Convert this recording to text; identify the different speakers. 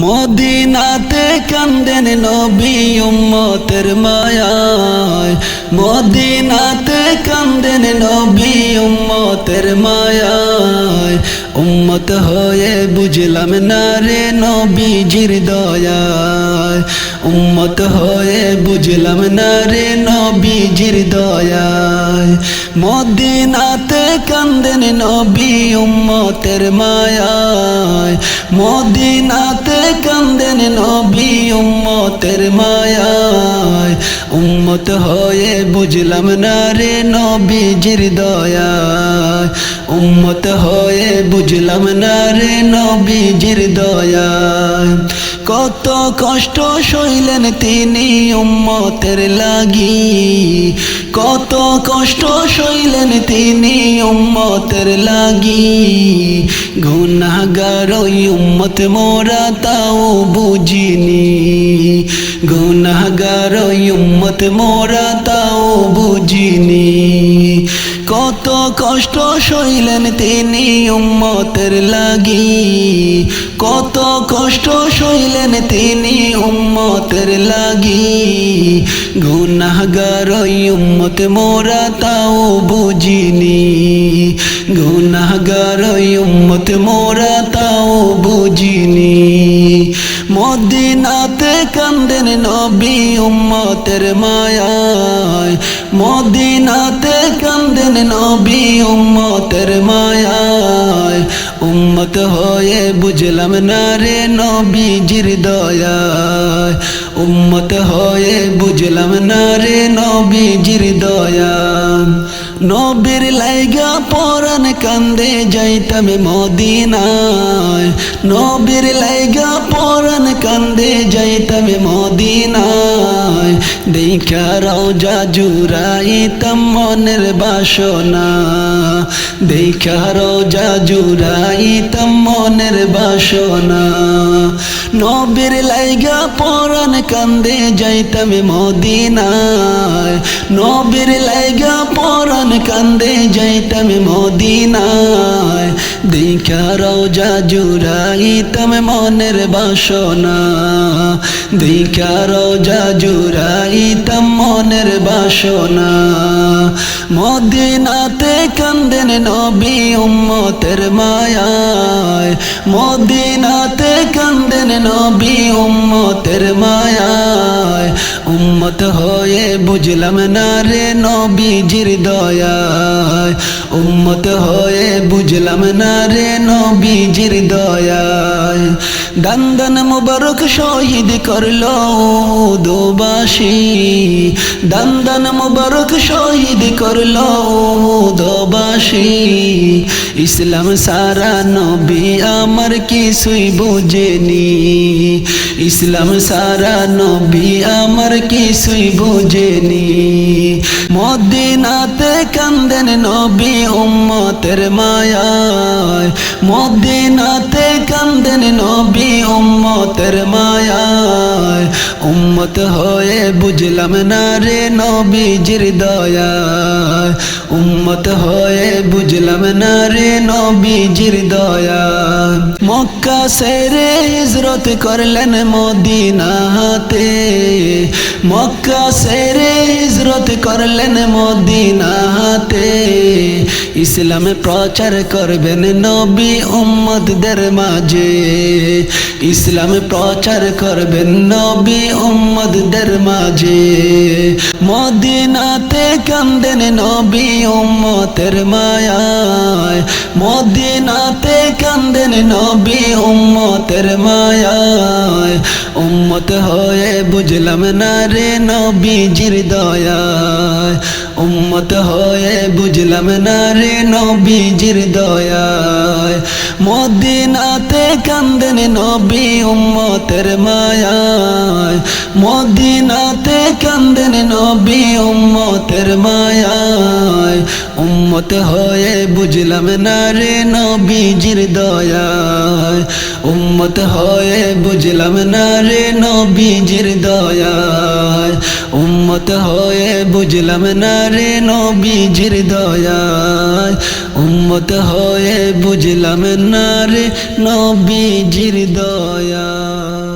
Speaker 1: মদিনাতে কান্দেন নবী উম্মতের মায়ায়। মদিনাতে কান্দেন নবী উম্মতের মায়ায়। উম্মত হয়ে বুঝলাম না রে নবীজির দয়ায়। উম্মত হয়ে বুঝলাম না রে নবীজির দয়ায়। মদিনাতে কান্দেন নবী উম্মতের মায়ায়। মদিনাতে কান্দেন নবী উম্মতের মায়ায়। উম্মত হয়ে বুঝলাম না রে নবীজির দয়ায় উম্মত হয়ে বুঝলাম না রে নবীজির দয়ায় কত কষ্ট সইলেন তিনি উম্মতের লাগি। কত কষ্ট সইলেন তিনি উম্মতের লাগি। গুনাহগার ওই উম্মত মোরা তাও বুঝিনি। গুনাহগার ওই উম্মত মোরা তাও বুঝিনি। কত কষ্ট সইলেন তিনি উম্মতের লাগি। কত কষ্ট সইলেন তিনি উম্মতের লাগি। গুনাহগার ওই উম্মত মোরা তাও বুঝিনি। গুনাহগার ওই উম্মত মোরা তাও বুঝিনি। মদিনাতে কান্দেন নবী উম্মতের মায়ায়। মদিনাতে কান্দেন নবী উম্মতের মায়ায়। উম্মত হয়ে বুঝলাম না রে নবীজির দয়ায়। উম্মত হয়ে বুঝলাম না রে নবীজির দয়ায়। নবীর লাইগা পরান কান্দে যাইতাম মদিনায়। নবীর লাইগা পরান কান্দে যাইতাম মদিনায়। দেখা রওজা জুরাইতাম মনের বাসনা। দেখা রওজা জুরাইতাম মনের বাসনা। নবীর লাইগা পরান কান্দে যাইতাম মদিনায়। নবীর লাইগা পরান কান্দে যাইতাম মদিনায়। দেখা রওজা জুরাইতাম মনের বাসনা দেখা রওজা জুরাইতাম মনের বাসনা। মদিনাতে কান্দেন নবী উম্মতের মায়ায়। মদিনাতে কান্দেন নবী উম্মতের মায়ায়। উম্মত হয়ে বুঝলাম না রে নবীজির দয়ায়। উম্মত হয়ে বুঝলাম না রে নবীজির দয়ায়। দান্দন মুবারক শহীদ করল দোবাসী দান্দন মুবারক শহীদ করল দোবাসী ইসলাম সারা নবী আমার কিছুই বুঝেনি। ইসলাম সারা নবী আমার কিছুই বুঝেনি। মদিনাতে কান্দেন নবী উম্মতের মায়ায়। মদিনাতে কান্দেন নবী উম্মতের মায়ায়। উম্মত হয়ে বুঝলাম না রে নবীজির দয়ায়। উম্মত হয়ে বুঝলাম না রে নবীজির দয়ায়। মক্কা সেরে হিজরত করলেন মদিনাতে। মক্কা সেরে হিজরত করলেন মদিনাতে ইসলাম প্রচার করবেন নবী উম্মতদের মাঝে। ইসলাম প্রচার করবেন নবী উম্মতদের মাঝে। মদিনাতে কান্দেন নবী উম্মতের মায়ায়। মদিনাতে কান্দেন নবী উম্মতের মায়ায়। উম্মত হয়ে বুঝলাম না রে নবীজির দয়ায়। উম্মত হয়ে বুঝলাম না রে নবীজির দয়ায়। মদিনাতে কান্দেন নবী উম্মতের মায়ায়। মদিনাতে কান্দেন নবী উম্মতের মায়ায়। উম্মত হয়ে বুঝলাম না রে নবীজির দয়ায়। উম্মত হয়ে বুঝলাম না রে নবীজির দয়ায় উম্মত হয়ে বুঝলাম না রে নবীজির দয়ায় উম্মত হয়ে বুঝলাম না রে নবীজির দয়ায়